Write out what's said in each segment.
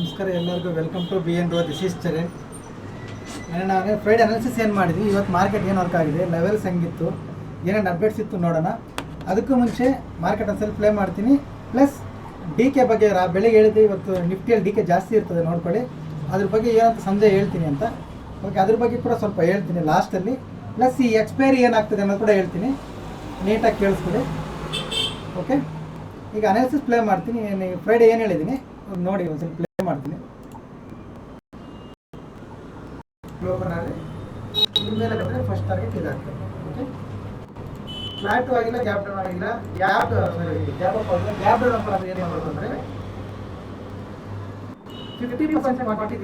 ನಮಸ್ಕಾರ ಎಲ್ಲರಿಗೂ. Welcome to B N rho this is Charan ನಾನು ಫ್ರೈಡೆ ಅನಾಲಿಸಿಸ್ ಏನು ಮಾಡಿದ್ವಿ? ಇವತ್ತು ಮಾರ್ಕೆಟ್ ಏನು ವರ್ಕ್ ಆಗಿದೆ? ಲೆವೆಲ್ಸ್ ಹೆಂಗಿತ್ತು? ಏನೇನು ಅಪ್ಡೇಟ್ಸ್ ಇತ್ತು ನೋಡೋಣ. ಅದಕ್ಕೂ ಮುಂಚೆ ಮಾರ್ಕೆಟ್ ಒಂದು ಪ್ಲೇ ಮಾಡ್ತೀನಿ. ಪ್ಲಸ್ ಡಿ ಕೆ ಬಗ್ಗೆ ರಾ ಬೆಳಿಗ್ಗೆ ಹೇಳಿದ್ವಿ, ಇವತ್ತು ನಿಫ್ಟಿಯಲ್ಲಿ ಡಿ ಕೆ ಜಾಸ್ತಿ ಇರ್ತದೆ ನೋಡ್ಕೊಳ್ಳಿ. ಅದ್ರ ಬಗ್ಗೆ ಏನಂತ ಸಂಜೆ ಹೇಳ್ತೀನಿ ಅಂತ. ಓಕೆ ಅದ್ರ ಬಗ್ಗೆ ಕೂಡ ಸ್ವಲ್ಪ ಹೇಳ್ತೀನಿ ಲಾಸ್ಟಲ್ಲಿ ಪ್ಲಸ್ ಈ ಎಕ್ಸ್ಪೈರಿ ಏನಾಗ್ತದೆ ಅನ್ನೋದು ಕೂಡ ಹೇಳ್ತೀನಿ. ನೀಟಾಗಿ ಕೇಳಿಸ್ಬಿಡಿ ಓಕೆ ಈಗ ಅನಾಲಿಸಿಸ್ ಪ್ಲೇ ಮಾಡ್ತೀನಿ. ಫ್ರೈಡೆ ಏನು ಹೇಳಿದ್ದೀನಿ ನೋಡಿ ಒಂದು ಸ್ವಲ್ಪ. ಮಾಡ್ತೀನಿ. ಓಪನ್ ಆದರೆ ಮೇಲೆ ಫಸ್ಟ್ ಟಾರ್ಗೆಟ್ ಇದಾಗ್ತದೆ ಆಗಿಲ್ಲ ಗ್ಯಾಪ್ ಆಗಿಲ್ಲ. ಗ್ಯಾಪ್ ಗ್ಯಾಪ್ ಪರ್ಸೆಂಟ್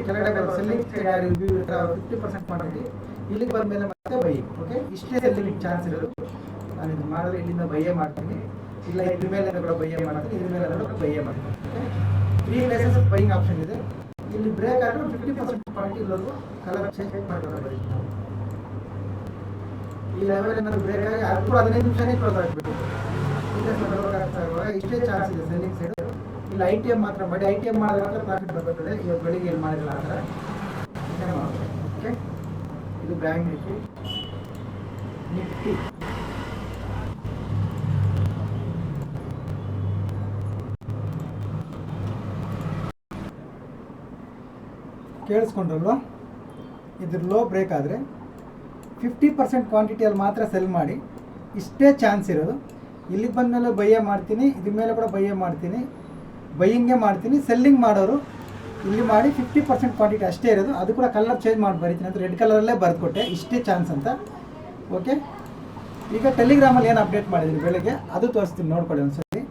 ಕೆಳಗಡೆ ಸೆಲ್ಲಿಂಗ್ ಫಿಫ್ಟಿ ಪರ್ಸೆಂಟ್ ಇಲ್ಲಿಗೆ ಬಂದ ಮೇಲೆ ಮತ್ತೆ ಬೈ ಓಕೆ ಇಷ್ಟೇ ಸೆಲ್ಲಿಂಗ್ ಚಾನ್ಸ್ ಇರೋದು. ನಾನು ಇದು ಮಾಡಿದ್ರೆ ಇಲ್ಲಿಂದ ಬೈಯೇ ಮಾಡ್ತೀನಿ. ಇಲ್ಲ ಇದ್ರ ಮೇಲೆ ಕೂಡ ಬೈಯೇ ಮಾಡ್ತೀನಿ, ಇದ್ರ ಮೇಲೆ ಕೂಡ ಬೈಯೇ ಮಾಡ್ತೀನಿ okay three places buying option ಇದೆ. ಇಲ್ಲಿ ಬ್ರೇಕ್ ಆದ್ರೆ ಫಿಫ್ಟಿ ಪರ್ಸೆಂಟ್ ಕ್ವಾಂಟಿಟಿ ಇರೋದು ಕಲರ್ ಚೇಂಜ್ ನಾವು ಈ ಲೆವೆಲ್ ಏನಾದ್ರು ಬ್ರೇಕ್ ಆಗಿ ಅದು ಕೂಡ ಹದಿನೈದು ನಿಮಿಷನೇ ಕ್ಲೋಸ್ ಆಗಬೇಕು ಇಷ್ಟೇ ಚಾನ್ಸ್ ಇದೆ ಸೆಲ್ಲಿಂಗ್ ಸೈಡ್ ಇಲ್ಲ ಐ ಟಿ ಎಂ ಮಾತ್ರ ಮಾಡಿ ಐ ಟಿ ಎಂ ಮಾಡಿದ್ರೆ ಮಾತ್ರ ಪ್ರಾಫಿಟ್ ಬರ್ತದೆ. ಇವಾಗ ಬೆಳಿಗ್ಗೆ ಏನು ಮಾಡಿಲ್ಲ ಥರ. ಓಕೆ ಇದು ಬ್ಯಾಂಕ್ ನಿಫ್ಟಿ ನಿಫ್ಟಿ. ಕೇಳಿಸ್ಕೊಂಡ್ರಲ್ವಾ? ಇದ್ರ ಲೋ ಬ್ರೇಕ್ ಆದರೆ ಫಿಫ್ಟಿ ಪರ್ಸೆಂಟ್ ಕ್ವಾಂಟಿಟಿಯಲ್ಲಿ ಮಾತ್ರ ಸೆಲ್ ಮಾಡಿ ಇಷ್ಟೇ ಚಾನ್ಸ್ ಇರೋದು. ಇಲ್ಲಿಗೆ ಬಂದಮೇಲೆ ಬೈಯೇ ಮಾಡ್ತೀನಿ, ಇದ್ರ ಮೇಲೆ ಕೂಡ ಬೈಯೇ ಮಾಡ್ತೀನಿ ಬೈಯಿಂಗೆ ಮಾಡ್ತೀನಿ ಸೆಲ್ಲಿಂಗ್ ಮಾಡೋರು ಇಲ್ಲಿ ಮಾಡಿ ಫಿಫ್ಟಿ ಪರ್ಸೆಂಟ್ ಕ್ವಾಂಟಿಟಿ ಅಷ್ಟೇ ಇರೋದು. ಅದು ಕೂಡ ಕಲರ್ ಚೇಂಜ್ ಮಾಡಿ ಬರೀತೀನಿ ಅಂತ ರೆಡ್ ಕಲರಲ್ಲೇ ಬರೆದುಕೊಟ್ಟೆ, ಇಷ್ಟೇ ಚಾನ್ಸ್ ಅಂತ. ಓಕೆ ಈಗ ಟೆಲಿಗ್ರಾಮಲ್ಲಿ ಏನು ಅಪ್ಡೇಟ್ ಮಾಡಿದ್ದೀನಿ ಬೆಳಗ್ಗೆ? ಅದು ತೋರಿಸ್ತೀನಿ, ನೋಡ್ಕೊಳ್ಳಿ ಒಂದ್ಸತಿ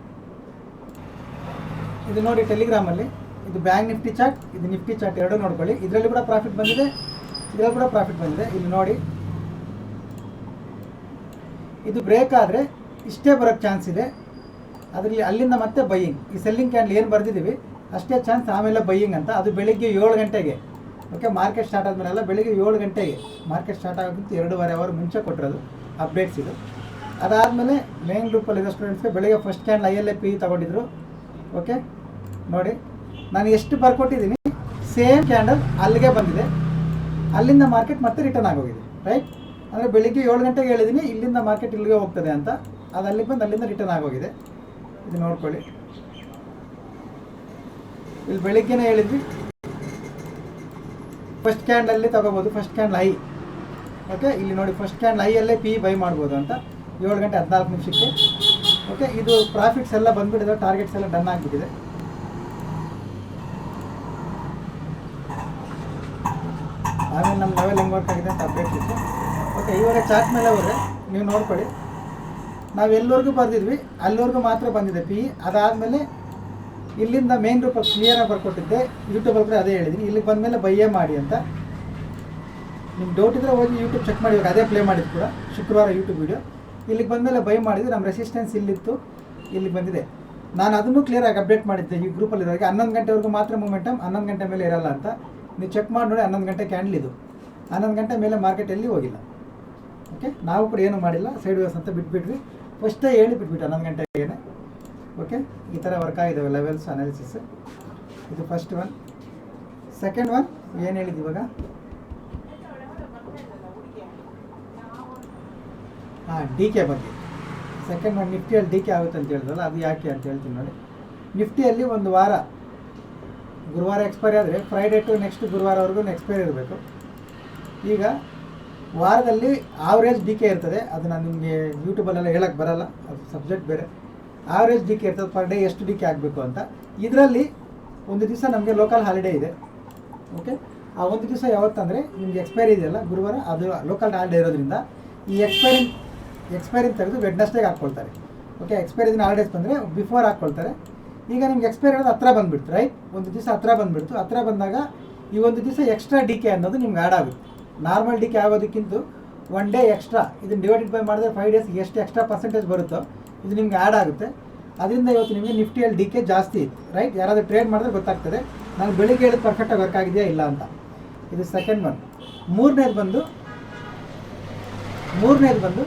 ಇದು ನೋಡಿ ಟೆಲಿಗ್ರಾಮಲ್ಲಿ ಇದು ಬ್ಯಾಂಕ್ ನಿಫ್ಟಿ ಚಾರ್ಟ್, ಇದು ನಿಫ್ಟಿ ಚಾರ್ಟ್ ಎರಡೂ ನೋಡ್ಕೊಳ್ಳಿ. ಇದರಲ್ಲಿ ಕೂಡ ಪ್ರಾಫಿಟ್ ಬಂದಿದೆ. ಇದರಲ್ಲಿ ಕೂಡ ಪ್ರಾಫಿಟ್ ಬಂದಿದೆ. ಇಲ್ಲಿ ನೋಡಿ. ಇದು ಬ್ರೇಕ್ ಆದರೆ ಇಷ್ಟೇ ಬರೋಕ್ಕೆ ಚಾನ್ಸ್ ಇದೆ. ಅದರಲ್ಲಿ ಅಲ್ಲಿಂದ ಮತ್ತೆ ಬೈಯಿಂಗ್ ಈ ಸೆಲ್ಲಿಂಗ್ ಕ್ಯಾಂಡಲ್ ಏನು ಬರೆದಿದ್ದೀವಿ? ಅಷ್ಟೇ ಚಾನ್ಸ್ ಆಮೇಲೆ ಬೈಯಿಂಗ್ ಅಂತ. ಅದು ಬೆಳಿಗ್ಗೆ ಏಳು ಗಂಟೆಗೆ. ಓಕೆ ಮಾರ್ಕೆಟ್ ಸ್ಟಾರ್ಟ್ ಆದಮೇಲೆಲ್ಲ ಬೆಳಿಗ್ಗೆ ಏಳು ಗಂಟೆಗೆ. ಮಾರ್ಕೆಟ್ ಸ್ಟಾರ್ಟ್ ಆಗೋದಕ್ಕೆ ಎರಡೂವರೆ ಅವರ್ ಮುಂಚೆ ಕೊಟ್ಟಿರೋದು ಅಪ್ಡೇಟ್ಸ್ ಇದು. ಅದಾದಮೇಲೆ ಮೇನ್ ಗ್ರೂಪಲ್ಲಿ ಇರೋ ಸ್ಟೂಡೆಂಟ್ಸ್ಗೆ ಬೆಳಿಗ್ಗೆ first candle I L A P ತಗೊಂಡಿದ್ರು. Okay ನೋಡಿ. ನಾನು ಎಷ್ಟು ಬರ್ಕೊಟ್ಟಿದ್ದೀನಿ ಸೇಮ್ ಕ್ಯಾಂಡಲ್ ಅಲ್ಲಿಗೆ ಬಂದಿದೆ. ಅಲ್ಲಿಂದ ಮಾರ್ಕೆಟ್ ಮತ್ತೆ ರಿಟರ್ನ್ ಆಗೋಗಿದೆ, ರೈಟ್? ಅಂದರೆ ಬೆಳಿಗ್ಗೆ ಏಳು ಗಂಟೆಗೆ ಹೇಳಿದ್ದೀನಿ ಇಲ್ಲಿಂದ ಮಾರ್ಕೆಟ್ ಇಲ್ಲಿಗೆ ಹೋಗ್ತದೆ ಅಂತ. ಅದು ಅಲ್ಲಿಗೆ ಬಂದು ಅಲ್ಲಿಂದ ರಿಟರ್ನ್ ಆಗೋಗಿದೆ. ಇದು ನೋಡ್ಕೊಳ್ಳಿ. ಇಲ್ಲಿ ಬೆಳಿಗ್ಗೆನೇ ಹೇಳಿದ್ವಿ. ಫಸ್ಟ್ ಕ್ಯಾಂಡಲ್ಲಿ ತಗೋಬೋದು ಫಸ್ಟ್ ಕ್ಯಾಂಡಲ್ ಐ ಓಕೆ ಇಲ್ಲಿ ನೋಡಿ ಫಸ್ಟ್ ಕ್ಯಾಂಡಲ್ ಐಯಲ್ಲೇ ಪಿ ಬೈ ಮಾಡ್ಬೋದು ಅಂತ. ಏಳು ಗಂಟೆ ಹದಿನಾಲ್ಕು ನಿಮಿಷಕ್ಕೆ. ಓಕೆ ಇದು ಪ್ರಾಫಿಟ್ಸ್ ಎಲ್ಲ ಬಂದುಬಿಟ್ಟಿದೆ ಟಾರ್ಗೆಟ್ಸ್ ಎಲ್ಲ ಡನ್ ಆಗಿಬಿಟ್ಟಿದೆ ಆಮೇಲೆ ನಮ್ಮ ಲೆವೆಲ್ ಹೆಂಗೆ ವರ್ಕ್ ಆಗಿದೆ ಅಂತ ಅಪ್ಡೇಟ್ ಇತ್ತು. ಓಕೆ ಇವಾಗ ಚಾರ್ಟ್ ಮೇಲೆ ಹೋದರೆ ನೀವು ನೋಡ್ಕೊಳ್ಳಿ. ನಾವು ಎಲ್ಲವರೆಗೂ ಬರೆದಿದ್ವಿ, ಅಲ್ಲಿವರೆಗೂ ಮಾತ್ರ ಬಂದಿದೆ ಪಿ ಅದಾದಮೇಲೆ ಇಲ್ಲಿಂದ ಮೇನ್ ರೂಪ ಕ್ಲಿಯರಾಗಿ ಬರ್ಕೊಟ್ಟಿದ್ದೆ. ಯೂಟ್ಯೂಬ್ ಹತ್ರ ಅದೇ ಹೇಳಿದ್ದೀನಿ ಇಲ್ಲಿಗೆ ಬಂದಮೇಲೆ ಬೈಯೇ ಮಾಡಿ ಅಂತ. ನಿಮ್ಗೆ ಡೌಟ್ ಇದ್ದರೆ ಹೋಗಿ ಯೂಟ್ಯೂಬ್ ಚೆಕ್ ಮಾಡಿ ಅದೇ ಪ್ಲೇ ಮಾಡಿದ್ದು ಕೂಡ ಶುಕ್ರವಾರ ಯೂಟ್ಯೂಬ್ ವೀಡಿಯೋ ಇಲ್ಲಿಗೆ ಬಂದಮೇಲೆ ಬೈ ಮಾಡಿದ್ರೆ ನಮ್ಮ ರೆಸಿಸ್ಟೆನ್ಸ್ ಇಲ್ಲಿತ್ತು, ಇಲ್ಲಿಗೆ ಬಂದಿದೆ. ನಾನು ಅದನ್ನು ಕ್ಲಿಯರಾಗಿ ಅಪ್ಡೇಟ್ ಮಾಡಿದ್ದೆ ಈ ಗ್ರೂಪಲ್ಲಿ ಇರೋರಿಗೆ. ಹನ್ನೊಂದು ಗಂಟೆವರೆಗೂ ಮಾತ್ರ ಮೂಮೆಂಟಮ್ ಹನ್ನೊಂದು ಗಂಟೆ ಮೇಲೆ ಇರಲ್ಲ ಅಂತ. ನೀವು ಚೆಕ್ ಮಾಡಿ ನೋಡಿ ಹನ್ನೊಂದು ಗಂಟೆ ಕ್ಯಾಂಡಲ್ ಇದು. ಹನ್ನೊಂದು ಗಂಟೆ ಮೇಲೆ ಮಾರ್ಕೆಟಲ್ಲಿ ಹೋಗಿಲ್ಲ. ಓಕೆ ನಾವು ಕೂಡ ಏನು ಮಾಡಿಲ್ಲ ಸೈಡ್ ವೇಸ್ ಅಂತ ಬಿಟ್ಬಿಟ್ವಿ. ಫಸ್ಟೇ ಹೇಳಿ ಬಿಟ್ಬಿಟ್ಟು ಹನ್ನೊಂದು ಗಂಟೆಗೆ ಓಕೆ ಈ ಥರ ವರ್ಕ್ ಆಗಿದ್ದಾವೆ ಲೆವೆಲ್ಸ್ ಅನಾಲಿಸಿಸ್ ಇದು ಫಸ್ಟ್ ಒನ್ ಸೆಕೆಂಡ್ ಒನ್ ಏನು ಹೇಳಿದ್ದು ಇವಾಗ? ಹಾಂ ಡಿ ಕೆ ಬಗ್ಗೆ. ಸೆಕೆಂಡ್ ಒನ್ ನಿಫ್ಟಿಯಲ್ಲಿ ಡಿ ಕೆ ಆಗುತ್ತೆ ಅಂತ ಹೇಳಿದ್ರಲ್ಲ, ಅದು ಯಾಕೆ ಅಂತ ಹೇಳ್ತೀನಿ ನೋಡಿ. ನಿಫ್ಟಿಯಲ್ಲಿ ಒಂದು ವಾರ, ಗುರುವಾರ ಎಕ್ಸ್ಪೈರಿ ಆದರೆ ಫ್ರೈಡೇ ಟು ನೆಕ್ಸ್ಟ್ ಗುರುವಾರವರೆಗೂ ಎಕ್ಸ್ಪೈರಿ ಇರಬೇಕು. ಈಗ ವಾರದಲ್ಲಿ ಆವ್ರೇಜ್ ಡಿ ಕೆ ಇರ್ತದೆ. ಅದು ನಾನು ನಿಮಗೆ ಯೂಟ್ಯೂಬಲ್ಲೆಲ್ಲ ಹೇಳಕ್ಕೆ ಬರಲ್ಲ. ಅದು ಸಬ್ಜೆಕ್ಟ್ ಬೇರೆ. ಆವ್ರೇಜ್ ಡಿ ಕೆ ಇರ್ತದೆ. ಪರ್ ಡೇ ಎಷ್ಟು ಡಿ ಕೆ ಆಗಬೇಕು ಅಂತ. ಇದರಲ್ಲಿ ಒಂದು ದಿವಸ ನಮಗೆ ಲೋಕಲ್ ಹಾಲಿಡೇ ಇದೆ. ಓಕೆ ಆ ಒಂದು ದಿವಸ ಯಾವತ್ತಂದರೆ ನಿಮಗೆ ಎಕ್ಸ್ಪೈರಿ ಇದೆಯಲ್ಲ ಗುರುವಾರ, ಅದು ಲೋಕಲ್ ಹಾಲಿಡೇ ಇರೋದ್ರಿಂದ ಈ ಎಕ್ಸ್ಪೈರಿ ಎಕ್ಸ್ಪೈರಿ ತೆಗೆದು ವೆಡ್ನಸ್ಡೇಗೆ ಹಾಕ್ಕೊಳ್ತಾರೆ. ಓಕೆ ಎಕ್ಸ್ಪೈರಿ ದಿನ ಹಾಲಿಡೇಸ್ ಬಂದರೆ ಬಿಫೋರ್ ಹಾಕ್ಕೊಳ್ತಾರೆ. ಈಗ ನಿಮ್ಗೆ ಎಕ್ಸ್ಪೈರಿ ಇರೋದು ಹತ್ರ ಬಂದುಬಿಡ್ತು ರೈಟ್ ಒಂದು ದಿವಸ ಹತ್ರ ಬಂದುಬಿಡ್ತು. ಹತ್ರ ಬಂದಾಗ ಈ ಒಂದು ದಿವಸ ಎಕ್ಸ್ಟ್ರಾ ಡಿ ಕೆ ಅನ್ನೋದು ನಿಮ್ಗೆ ಆ್ಯಡ್ ಆಗುತ್ತೆ. ನಾರ್ಮಲ್ ಡಿಕೆ ಆಗೋದಕ್ಕಿಂತ ಒನ್ ಡೇ ಎಕ್ಸ್ಟ್ರಾ ಇದನ್ನು ಡಿವೈಡೆಡ್ ಬೈ ಮಾಡಿದ್ರೆ ಫೈವ್ ಡೇಸ್ ಎಷ್ಟು ಎಕ್ಸ್ಟ್ರಾ ಪರ್ಸೆಂಟೇಜ್ ಬರುತ್ತೋ, ಇದು ನಿಮ್ಗೆ ಆ್ಯಡ್ ಆಗುತ್ತೆ. ಅದರಿಂದ ಇವತ್ತು ನಿಮಗೆ ನಿಫ್ಟಿಯಲ್ಲಿ ಡಿಕೆ ಜಾಸ್ತಿ ಇತ್ತು ರೈಟ್ ಯಾರಾದರೂ ಟ್ರೇಡ್ ಮಾಡಿದ್ರೆ ಗೊತ್ತಾಗ್ತದೆ. ನಾನು ಬೆಳಿಗ್ಗೆ ಹೇಳಿದ ಪರ್ಫೆಕ್ಟಾಗಿ ವರ್ಕ್ ಆಗಿದೆಯಾ ಇಲ್ಲ ಅಂತ. ಇದು ಸೆಕೆಂಡ್ ಒನ್ ಮೂರನೇದು ಬಂದು ಮೂರನೇದು ಬಂದು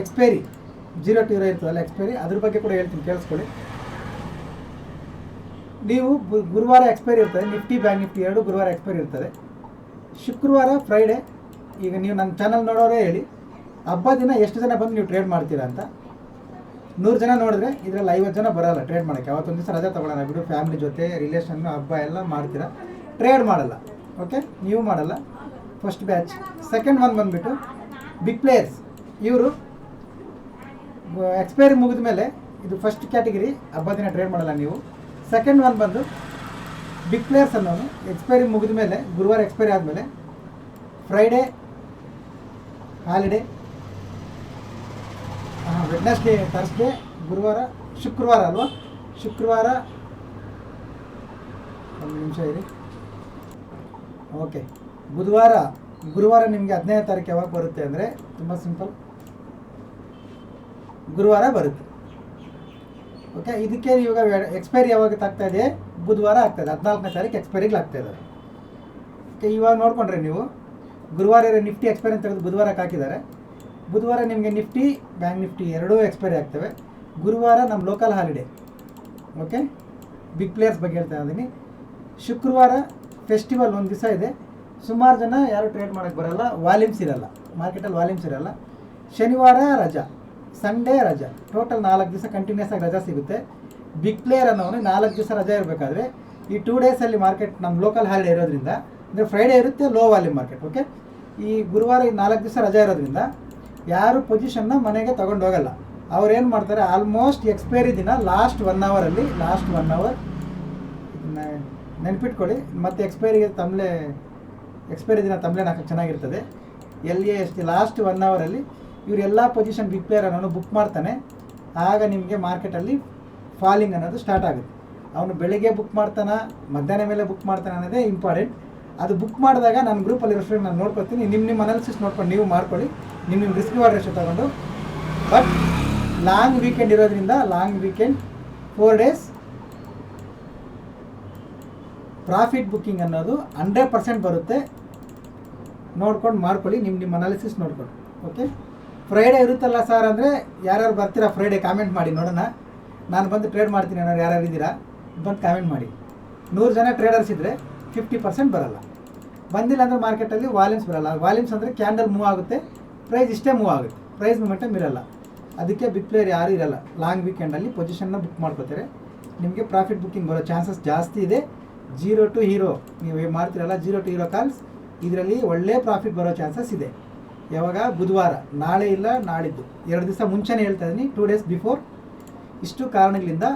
ಎಕ್ಸ್ಪೈರಿ ಜೀರೋ ಟು ಇರೋ ಇರ್ತದಲ್ಲ ಎಕ್ಸ್ಪೈರಿ ಅದ್ರ ಬಗ್ಗೆ ಕೂಡ ಹೇಳ್ತೀನಿ, ಕೇಳಿಸ್ಕೊಳ್ಳಿ. ನೀವು ಗುರುವಾರ ಎಕ್ಸ್ಪೈರಿ ಇರ್ತದೆ ನಿಫ್ಟಿ ಬ್ಯಾಂಕ್ ನಿಫ್ಟಿ ಎರಡು ಗುರುವಾರ ಎಕ್ಸ್ಪೈರಿ ಇರ್ತದೆ. ಶುಕ್ರವಾರ ಫ್ರೈಡೆ ಈಗ ನೀವು ನನ್ನ ಚಾನಲ್ ನೋಡೋರೇ ಹೇಳಿ. ಹಬ್ಬ ದಿನ ಎಷ್ಟು ಜನ ಬಂದು ನೀವು ಟ್ರೇಡ್ ಮಾಡ್ತೀರಾ ಅಂತ? ನೂರು ಜನ ನೋಡಿದ್ರೆ ಇದರಲ್ಲಿ ಐವತ್ತು ಜನ ಬರೋಲ್ಲ ಟ್ರೇಡ್ ಮಾಡೋಕ್ಕೆ. ಅವತ್ತೊಂದು ದಿವಸ ರಜೆ ತೊಗೊಳ್ಳೋಣ. ಬಿಡು ಫ್ಯಾಮಿಲಿ ಜೊತೆ ರಿಲೇಷನ್ ಹಬ್ಬ ಎಲ್ಲ ಮಾಡ್ತೀರಾ? ಟ್ರೇಡ್ ಮಾಡಲ್ಲ. ಓಕೆ ನೀವು ಮಾಡಲ್ಲ. ಫಸ್ಟ್ ಬ್ಯಾಚ್ ಸೆಕೆಂಡ್ ಒನ್ ಬಂದುಬಿಟ್ಟು ಬಿಗ್ ಪ್ಲೇಯರ್ಸ್ ಇವರು ಎಕ್ಸ್ಪೈರಿ ಮುಗಿದ ಮೇಲೆ ಇದು ಫಸ್ಟ್ ಕ್ಯಾಟಗಿರಿ ಹಬ್ಬ ದಿನ ಟ್ರೇಡ್ ಮಾಡಲ್ಲ ನೀವು. ಸೆಕೆಂಡ್ ಒನ್ ಬಂದು ಪ್ಲೇಯರ್ಸ್ ಅನ್ನೋನು ಎಕ್ಸ್ಪೈರಿ ಮುಗಿದ ಮೇಲೆ, ಗುರುವಾರ ಎಕ್ಸ್ಪೈರಿ ಆದಮೇಲೆ ಫ್ರೈಡೇ ಹಾಲಿಡೇ ವೆಡ್ನೆಸ್ಡೇ ಥರ್ಸ್ಡೇ ಗುರುವಾರ, ಶುಕ್ರವಾರ ಅಲ್ವಾ? ಶುಕ್ರವಾರ, ಒಂದು ನಿಮಿಷ ಇರಿ. ಓಕೆ ಬುಧವಾರ, ಗುರುವಾರ ನಿಮಗೆ ಹದಿನೈದು ತಾರೀಕು ಯಾವಾಗ ಬರುತ್ತೆ ಅಂದರೆ, ತುಂಬ ಸಿಂಪಲ್ ಗುರುವಾರ ಬರುತ್ತೆ. ಓಕೆ ಇದಕ್ಕೆ ಇವಾಗ ಎಕ್ಸ್ಪೈರಿ ಯಾವಾಗ ಆಗ್ತಾ ಇದೆ? ಬುಧವಾರ ಆಗ್ತದೆ, ಹದಿನಾಲ್ಕನೇ ತಾರೀಕು ಎಕ್ಸ್ಪೈರಿಗೆ ಆಗ್ತಾ ಇದೆ ಓಕೆ ಇವಾಗ ನೋಡ್ಕೊಂಡ್ರೆ ನೀವು, ಗುರುವಾರ ಇರೋ ನಿಫ್ಟಿ ಎಕ್ಸ್ಪೈರಿ ಅಂತ ತೆಗೆದು ಬುಧವಾರಕ್ಕೆ ಹಾಕಿದ್ದಾರೆ. ಬುಧವಾರ ನಿಮಗೆ ನಿಫ್ಟಿ, ಬ್ಯಾಂಕ್ ನಿಫ್ಟಿ ಎರಡೂ ಎಕ್ಸ್ಪೈರಿ ಆಗ್ತವೆ. ಗುರುವಾರ ನಮ್ಮ local holiday okay big players ಬಗ್ಗೆ ಹೇಳ್ತಾ ಇದ್ದೀನಿ. ಶುಕ್ರವಾರ ಫೆಸ್ಟಿವಲ್ ಒಂದು ದಿವಸ ಇದೆ. ಸುಮಾರು ಜನ ಯಾರು ಟ್ರೇಡ್ ಮಾಡೋಕ್ಕೆ ಬರೋಲ್ಲ ವಾಲ್ಯೂಮ್ಸ್ ಇರಲ್ಲ. ಮಾರ್ಕೆಟಲ್ಲಿ ವಾಲ್ಯೂಮ್ಸ್ ಇರಲ್ಲ. ಶನಿವಾರ ರಜಾ. ಸಂಡೇ ರಜಾ. ಟೋಟಲ್ ನಾಲ್ಕು ದಿವಸ ಕಂಟಿನ್ಯೂಸ್ ಆಗಿ ರಜಾ ಸಿಗುತ್ತೆ. ಬಿಗ್ ಪ್ಲೇಯರ್ ಅನ್ನೋನು ನಾಲ್ಕು ದಿವಸ ರಜಾ ಇರಬೇಕಾದ್ರೆ ಈ ಟೂ ಡೇಸಲ್ಲಿ ಮಾರ್ಕೆಟ್ ನಮ್ಮ ಲೋಕಲ್ ಹಾಲಿಡೇ ಇರೋದ್ರಿಂದ, ಅಂದರೆ ಫ್ರೈಡೇ ಇರುತ್ತೆ ಲೋ ವಾಲ್ಯೂಮ್ ಮಾರ್ಕೆಟ್ ಓಕೆ ಈ ಗುರುವಾರ ಈ ನಾಲ್ಕು ದಿವಸ ರಜಾ ಇರೋದ್ರಿಂದ ಯಾರು ಪೊಸಿಷನ್ನ ಮನೆಗೆ ತಗೊಂಡು ಹೋಗಲ್ಲ. ಅವ್ರು ಏನು ಮಾಡ್ತಾರೆ ಆಲ್ಮೋಸ್ಟ್ ಎಕ್ಸ್ಪೈರಿ ದಿನ ಲಾಸ್ಟ್ ಒನ್ ಅವರಲ್ಲಿ ಲಾಸ್ಟ್ ಒನ್ ಅವರ್ ನೆನ್ಪಿಟ್ಕೊಳ್ಳಿ. ಮತ್ತೆ ಎಕ್ಸ್ಪೈರಿಗೆ ತಮ್ಮಲೆ ಎಕ್ಸ್ಪೈರಿ ದಿನ ತಮ್ಮಲೆ ನಾಲ್ಕು ಚೆನ್ನಾಗಿರ್ತದೆ. ಎಲ್ಲಿ ಎಷ್ಟು ಲಾಸ್ಟ್ ಒನ್ ಅವರಲ್ಲಿ ಇವ್ರು ಎಲ್ಲ ಪೊಸಿಷನ್ ಬಿಗ್ ಪ್ಲೇಯರ್ ಅನ್ನೋನು ಬುಕ್ ಮಾಡ್ತಾನೆ. ಆಗ ನಿಮಗೆ ಮಾರ್ಕೆಟಲ್ಲಿ ಫಾಲಿಂಗ್ ಅನ್ನೋದು ಸ್ಟಾರ್ಟ್ ಆಗುತ್ತೆ. ಅವನು ಬೆಳಗ್ಗೆ ಬುಕ್ ಮಾಡ್ತಾನೆ, ಮಧ್ಯಾಹ್ನ ಮೇಲೆ ಬುಕ್ ಮಾಡ್ತಾನೆ ಅನ್ನೋದೇ ಇಂಪಾರ್ಟೆಂಟ್ ಅದು ಬುಕ್ ಮಾಡಿದಾಗ ನನ್ನ ಗ್ರೂಪಲ್ಲಿ ಇರೋ ನಾನು ನೋಡ್ಕೊತೀನಿ. ನಿಮ್ಮ ನಿಮ್ಮ ಅನಾಲಿಸಿಸ್ ನೋಡ್ಕೊಂಡು ನೀವು ಮಾಡ್ಕೊಳ್ಳಿ. ನಿಮ್ಮ ನಿಮ್ಮ ರಿಸ್ಕ್ ವಾರ್ ರೇಷೋ ತಗೊಂಡು. ಬಟ್ ಲಾಂಗ್ ವೀಕೆಂಡ್ ಇರೋದ್ರಿಂದ long weekend four days profit booking ಅನ್ನೋದು ಹಂಡ್ರೆಡ್ ಪರ್ಸೆಂಟ್ ಬರುತ್ತೆ. ನೋಡ್ಕೊಂಡು ಮಾಡ್ಕೊಳ್ಳಿ ನಿಮ್ಮ ನಿಮ್ಮ ಅನಾಲಿಸಿಸ್ ನೋಡ್ಕೊಂಡು. ಓಕೆ ಫ್ರೈಡೇ ಇರುತ್ತಲ್ಲ ಸರ್ ಅಂದರೆ ಯಾರ್ಯಾರು ಬರ್ತೀರಾ ಫ್ರೈಡೇ ಕಾಮೆಂಟ್ ಮಾಡಿ ನೋಡೋಣ. ನಾನು ಬಂದು ಟ್ರೇಡ್ ಮಾಡ್ತೀನಿ ಅನ್ನೋರು ಯಾರ್ಯಾರು ಇದ್ದೀರಾ, ಬಂದು ಕಾಮೆಂಟ್ ಮಾಡಿ. ನೂರು ಜನ ಟ್ರೇಡರ್ಸ್ ಇದ್ದರೆ ಫಿಫ್ಟಿ ಪರ್ಸೆಂಟ್ ಬರಲ್ಲ. ಬಂದಿಲ್ಲ ಅಂದರೆ ಮಾರ್ಕೆಟಲ್ಲಿ ವಾಲ್ಯೂಮ್ಸ್ ಬರಲ್ಲ. ವಾಲ್ಯೂಮ್ಸ್ ಅಂದರೆ ಕ್ಯಾಂಡಲ್ ಮೂವ್ ಆಗುತ್ತೆ ಪ್ರೈಸ್ ಇಷ್ಟೇ ಮೂವ್ ಆಗುತ್ತೆ. ಪ್ರೈಸ್ ಮೂಮೆಂಟಮ್ ಇರಲ್ಲ. ಅದಕ್ಕೆ ಬಿಗ್ ಪ್ಲೇಯರ್ ಯಾರೂ ಇರಲ್ಲ. ಲಾಂಗ್ ವೀಕೆಂಡಲ್ಲಿ ಪೊಸಿಷನ್ನ ಬುಕ್ ಮಾಡ್ಕೋತಾರೆ. ನಿಮಗೆ ಪ್ರಾಫಿಟ್ ಬುಕ್ಕಿಂಗ್ ಬರೋ ಚಾನ್ಸಸ್ ಜಾಸ್ತಿ ಇದೆ. ಜೀರೋ ಟು ಹೀರೋ ನೀವು ಮಾಡ್ತಿರಲ್ಲ? ಜೀರೋ ಟು ಹೀರೋ ಕಾಲ್ಸ್ ಇದರಲ್ಲಿ ಒಳ್ಳೆ ಪ್ರಾಫಿಟ್ ಬರೋ ಚಾನ್ಸಸ್ ಇದೆ. ಯಾವಾಗ? ಬುಧವಾರ. ನಾಳೆ ಇಲ್ಲ, ನಾಳಿದ್ದು. ಎರಡು ದಿವಸ ಮುಂಚೆನೇ ಹೇಳ್ತಾ ಇದ್ದೀನಿ. ಟೂ ಡೇಸ್ ಬಿಫೋರ್ ಇಷ್ಟು ಕಾರಣಗಳಿಂದ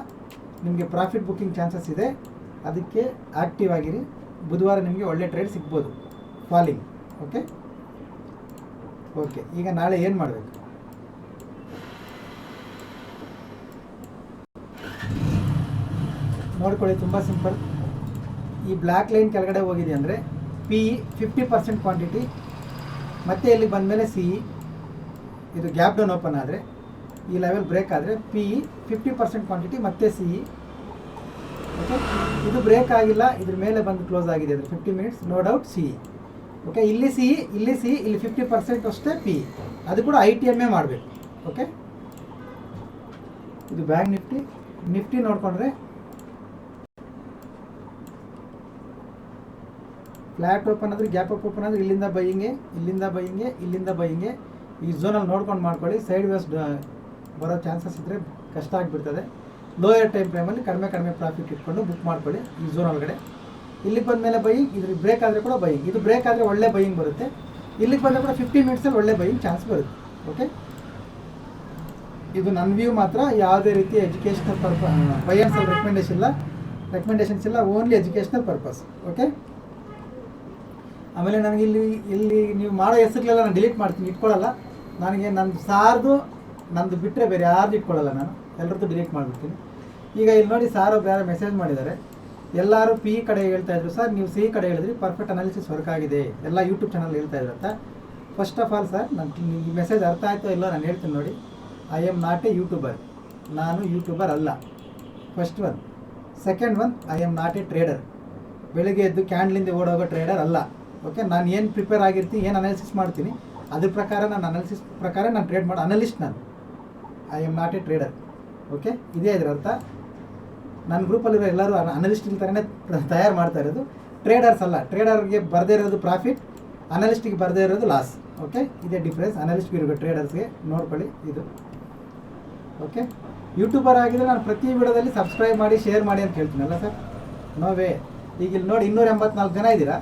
ನಿಮಗೆ ಪ್ರಾಫಿಟ್ ಬುಕ್ಕಿಂಗ್ ಚಾನ್ಸಸ್ ಇದೆ. ಅದಕ್ಕೆ ಆ್ಯಕ್ಟಿವ್ ಆಗಿರಿ. ಬುಧವಾರ ನಿಮಗೆ ಒಳ್ಳೆ ಟ್ರೇಡ್ ಸಿಗ್ಬೋದು. ಫಾಲಿಂಗ್ ಓಕೆ ಓಕೆ ಈಗ ನಾಳೆ ಏನು ಮಾಡಬೇಕು? ನೋಡ್ಕೊಳ್ಳಿ, ತುಂಬ ಸಿಂಪಲ್ ಈ ಬ್ಲ್ಯಾಕ್ ಲೈನ್ ಕೆಳಗಡೆ ಹೋಗಿದೆ ಅಂದರೆ ಪಿ ಫಿಫ್ಟಿ ಪರ್ಸೆಂಟ್ ಕ್ವಾಂಟಿಟಿ ಮತ್ತೆ ಇಲ್ಲಿಗೆ ಬಂದಮೇಲೆ ಸಿ ಇ ಇದು ಗ್ಯಾಪ್ ಡೌನ್ ಓಪನ್ ಆದರೆ, ಈ ಲೆವೆಲ್ ಬ್ರೇಕ್ ಆದರೆ P E fifty percent quantity ಮತ್ತೆ ಸಿ ಓಕೆ ಇದು ಬ್ರೇಕ್ ಆಗಿಲ್ಲ, ಇದ್ರ ಮೇಲೆ ಬಂದು ಕ್ಲೋಸ್ ಆಗಿದೆ ಅದು fifty minutes no doubt C okay ಇಲ್ಲಿ ಸಿ ಇಲ್ಲಿ ಸಿ ಇಲ್ಲಿ ಫಿಫ್ಟಿ ಪರ್ಸೆಂಟ್ ಅಷ್ಟೇ ಪಿ ಅದು ಕೂಡ ಐ ಟಿ ಎಮ್ಮೇ ಮಾಡಬೇಕು. ಓಕೆ ಇದು ಬ್ಯಾಂಕ್ ನಿಫ್ಟಿ ನಿಫ್ಟಿ ನೋಡಿಕೊಂಡ್ರೆ ಫ್ಲ್ಯಾಟ್ ಓಪನ್ ಆದರೆ, ಗ್ಯಾಪ್ ಅಪ್ ಓಪನ್ ಆದರೆ ಇಲ್ಲಿಂದ ಬೈಯಿಂಗೆ ಇಲ್ಲಿಂದ ಬೈಯಿಂಗೆ ಇಲ್ಲಿಂದ ಬೈಯಿಂಗೆ ಈ ಝೋನಲ್ಲಿ ನೋಡ್ಕೊಂಡು ಮಾಡ್ಕೊಳ್ಳಿ. ಸೈಡ್ ವೇಸ್ ಬರೋ ಚಾನ್ಸಸ್ ಇದ್ದರೆ ಕಷ್ಟ ಆಗಿಬಿಡ್ತದೆ. ಲೋಯರ್ ಟೈಮ್ ಫ್ರೇಮಲ್ಲಿ ಕಡಿಮೆ ಕಡಿಮೆ ಪ್ರಾಫಿಟ್ ಇಟ್ಕೊಂಡು ಬುಕ್ ಮಾಡ್ಕೊಳ್ಳಿ ಈ ಝೋನ್ ಒಳಗಡೆ ಇಲ್ಲಿಗೆ ಬಂದ ಮೇಲೆ ಬೈಯಿಂಗ್ ಇದ್ರ ಬ್ರೇಕ್ ಆದರೆ ಕೂಡ ಬೈಯಿಂಗ್. ಇದು ಬ್ರೇಕ್ ಆದರೆ ಒಳ್ಳೆ ಬೈಯಿಂಗ್ ಬರುತ್ತೆ. ಇಲ್ಲಿಗೆ ಬಂದರೆ ಕೂಡ ಫಿಫ್ಟಿ ಮಿನಿಟ್ಸಲ್ಲಿ ಒಳ್ಳೆ ಬೈಯಿಂಗ್ ಚಾನ್ಸ್ ಬರುತ್ತೆ. ಓಕೆ ಇದು ನನ್ನ ವ್ಯೂ ಮಾತ್ರ. ಯಾವುದೇ ರೀತಿ ಎಜುಕೇಷನಲ್ ಪರ್ಪ ಬೈಯರ್ಸಲ್ಲಿ ರೆಕಮೆಂಡೇಶನ್ ಇಲ್ಲ. ರೆಕಮೆಂಡೇಶನ್ಸ್ ಇಲ್ಲ. ಓನ್ಲಿ ಎಜುಕೇಷನಲ್ ಪರ್ಪಸ್ ಓಕೆ ಆಮೇಲೆ ನನಗೆ ಇಲ್ಲಿ ಇಲ್ಲಿ ನೀವು ಮಾಡೋ ಹೆಸರುಗಳೆಲ್ಲ ನಾನು ಡಿಲೀಟ್ ಮಾಡ್ತೀನಿ, ಇಟ್ಕೊಳ್ಳಲ್ಲ. ನನಗೆ ನನ್ನ ಸಾರ್ದು, ನಂದು ಬಿಟ್ಟರೆ ಬೇರೆ ಯಾರ್ದು ಇಟ್ಕೊಳ್ಳಲ್ಲ ನಾನು. ಎಲ್ಲರದ್ದು ಡಿಲೀಟ್ ಮಾಡಿಬಿಡ್ತೀನಿ. ಈಗ ಇಲ್ಲಿ ನೋಡಿ ಸಾರು ಬೇರೆ ಮೆಸೇಜ್ ಮಾಡಿದ್ದಾರೆ. ಎಲ್ಲರೂ ಪಿ ಕಡೆ ಹೇಳ್ತಾ ಇದ್ರು. ಸರ್, ನೀವು ಸಿ ಕಡೆ ಹೇಳಿದ್ರಿ ಪರ್ಫೆಕ್ಟ್ ಅನಾಲಿಸಿಸ್ ವರ್ಕ್ ಆಗಿದೆ. ಎಲ್ಲ ಯೂಟ್ಯೂಬ್ ಚಾನಲ್ ಹೇಳ್ತಾ ಇದ್ರಂತ ಫಸ್ಟ್ ಆಫ್ ಆಲ್ ಸರ್ ನನ್ನ ಈ ಮೆಸೇಜ್ ಅರ್ಥ ಆಯಿತೋ ಇಲ್ಲೋ ನಾನು ಹೇಳ್ತೀನಿ ನೋಡಿ. I am not a YouTuber ನಾನು ಯೂಟ್ಯೂಬರ್ ಅಲ್ಲ. First one second one I am not a trader ಬೆಳಿಗ್ಗೆ ಎದ್ದು ಕ್ಯಾಂಡ್ಲಿಂದ ಓಡೋಗೋ ಟ್ರೇಡರ್ ಅಲ್ಲ. ಓಕೆ ನಾನು ಏನು ಪ್ರಿಪೇರ್ ಆಗಿರ್ತೀನಿ ಏನು ಅನಾಲಿಸಿಸ್ ಮಾಡ್ತೀನಿ, ಅದ್ರ ಪ್ರಕಾರ ನಾನು ಅನಾಲಿಸಿಸ್ ಪ್ರಕಾರ ನಾನು ಟ್ರೇಡ್ ಮಾಡಿ ಅನಲಿಸ್ಟ್ ನಾನು. I am not a trader okay ಇದೇ ಇದ್ರ ಅರ್ಥ. ನನ್ನ ಗ್ರೂಪಲ್ಲಿರೋ ಎಲ್ಲರೂ ಅನಲಿಸ್ಟ್ ಥರನೇ ತಯಾರು ಮಾಡ್ತಾ ಇರೋದು. ಟ್ರೇಡರ್ಸ್ ಅಲ್ಲ ಟ್ರೇಡರ್ಗೆ ಬರದೇ ಇರೋದು ಪ್ರಾಫಿಟ್ ಅನಲಿಸ್ಟಿಗೆ ಬರದೇ ಇರೋದು ಲಾಸ್ ಓಕೆ ಇದೇ ಡಿಫ್ರೆನ್ಸ್ ಅನಲಿಸ್ಟ್ಗೆ ಇರಬೇಕು ಟ್ರೇಡರ್ಸ್ಗೆ ನೋಡ್ಕೊಳ್ಳಿ ಇದು. ಓಕೆ ಯೂಟ್ಯೂಬರ್ ಆಗಿದ್ರೆ ನಾನು ಪ್ರತಿ ವಿಡಿಯೋದಲ್ಲಿ ಸಬ್ಸ್ಕ್ರೈಬ್ ಮಾಡಿ ಶೇರ್ ಮಾಡಿ ಅಂತ ಹೇಳ್ತೀನಲ್ಲ ಸರ್? ನೋವೇ ಈಗ ಇಲ್ಲಿ ನೋಡಿ ಇನ್ನೂರ ಎಂಬತ್ನಾಲ್ಕು ಜನ ಇದ್ದೀರಾ?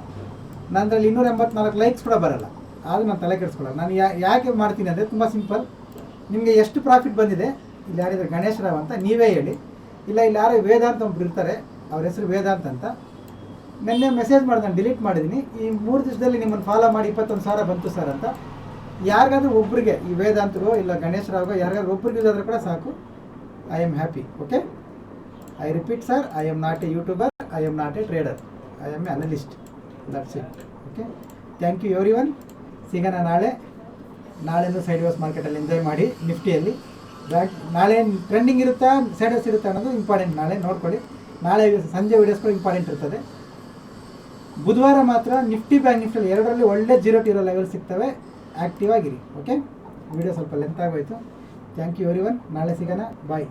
ನಂದ್ರಲ್ಲಿ ಇನ್ನೂರ ಎಂಬತ್ನಾಲ್ಕು ಲೈಕ್ಸ್ ಕೂಡ ಬರಲ್ಲ. ಆದರೂ ನಾನು ತಲೆ ಕೆಡಿಸ್ಕೊಳ್ಳಲ್ಲ ನಾನು ಯಾಕೆ ಮಾಡ್ತೀನಿ ಅಂದರೆ ತುಂಬ ಸಿಂಪಲ್ ನಿಮಗೆ ಎಷ್ಟು ಪ್ರಾಫಿಟ್ ಬಂದಿದೆ? ಇಲ್ಲಿ ಯಾರಿದ್ರೆ ಗಣೇಶ್ ರಾವ್ ಅಂತ ನೀವೇ ಹೇಳಿ. ಇಲ್ಲ, ಇಲ್ಲಿ ಯಾರೋ ವೇದಾಂತ ಒಬ್ರು ಇರ್ತಾರೆ. ಅವ್ರ ಹೆಸರು ವೇದಾಂತ ಅಂತ. ನಿನ್ನೆ ಮೆಸೇಜ್ ಮಾಡಿ ನಾನು ಡಿಲೀಟ್ ಮಾಡಿದ್ದೀನಿ ಈ ಮೂರು ದಿವಸದಲ್ಲಿ ನಿಮ್ಮನ್ನು ಫಾಲೋ ಮಾಡಿ ಇಪ್ಪತ್ತೊಂದು ಸಾವಿರ ಬಂತು ಸರ್ ಅಂತ. ಯಾರಿಗಾದ್ರೂ ಒಬ್ರಿಗೆ, ಈ ವೇದಾಂತಗೋ ಇಲ್ಲ ಗಣೇಶ್ ರಾವ್ಗೋ, ಯಾರಿಗಾದ್ರೂ ಒಬ್ರಿಗೆ ಇದಾದರೂ ಕೂಡ ಸಾಕು. I am happy okay I repeat sir I am not a YouTuber I am not a trader I am a analyst that's okay thank you everyone ಸಿಗೋಣ ನಾಳೆ. ನಾಳೆನೂ ಸೈಡ್ ವಾಸ್ ಮಾರ್ಕೆಟಲ್ಲಿ ಎಂಜಾಯ್ ಮಾಡಿ ನಿಫ್ಟಿಯಲ್ಲಿ ಬ್ಯಾಕ್ ನಾಳೆ ಟ್ರೆಂಡಿಂಗ್ ಇರುತ್ತಾ? Sideways ಇರುತ್ತಾ ಅನ್ನೋದು ಇಂಪಾರ್ಟೆಂಟ್ ನಾಳೆ ನೋಡ್ಕೊಳ್ಳಿ. ನಾಳೆ ಸಂಜೆ ವೀಡಿಯೋಸ್ಗಳು ಇಂಪಾರ್ಟೆಂಟ್ ಇರ್ತದೆ. ಬುಧವಾರ ಮಾತ್ರ ನಿಫ್ಟಿ ಬ್ಯಾಂಕ್ ನಿಫ್ಟಿಯಲ್ಲಿ ಎರಡರಲ್ಲಿ ಒಳ್ಳೆ ಜೀರೋ ಟೀರೋ ಲೆವೆಲ್ ಸಿಗ್ತವೆ. ಆ್ಯಕ್ಟಿವ್ ಆಗಿರಿ. ಓಕೆ ವಿಡಿಯೋ ಸ್ವಲ್ಪ ಲೆಂತ್ ಆಗೋಯ್ತು. ಥ್ಯಾಂಕ್ ಯು ಎವ್ರಿ ಒನ್ ನಾಳೆ ಸಿಗೋಣ. ಬಾಯ್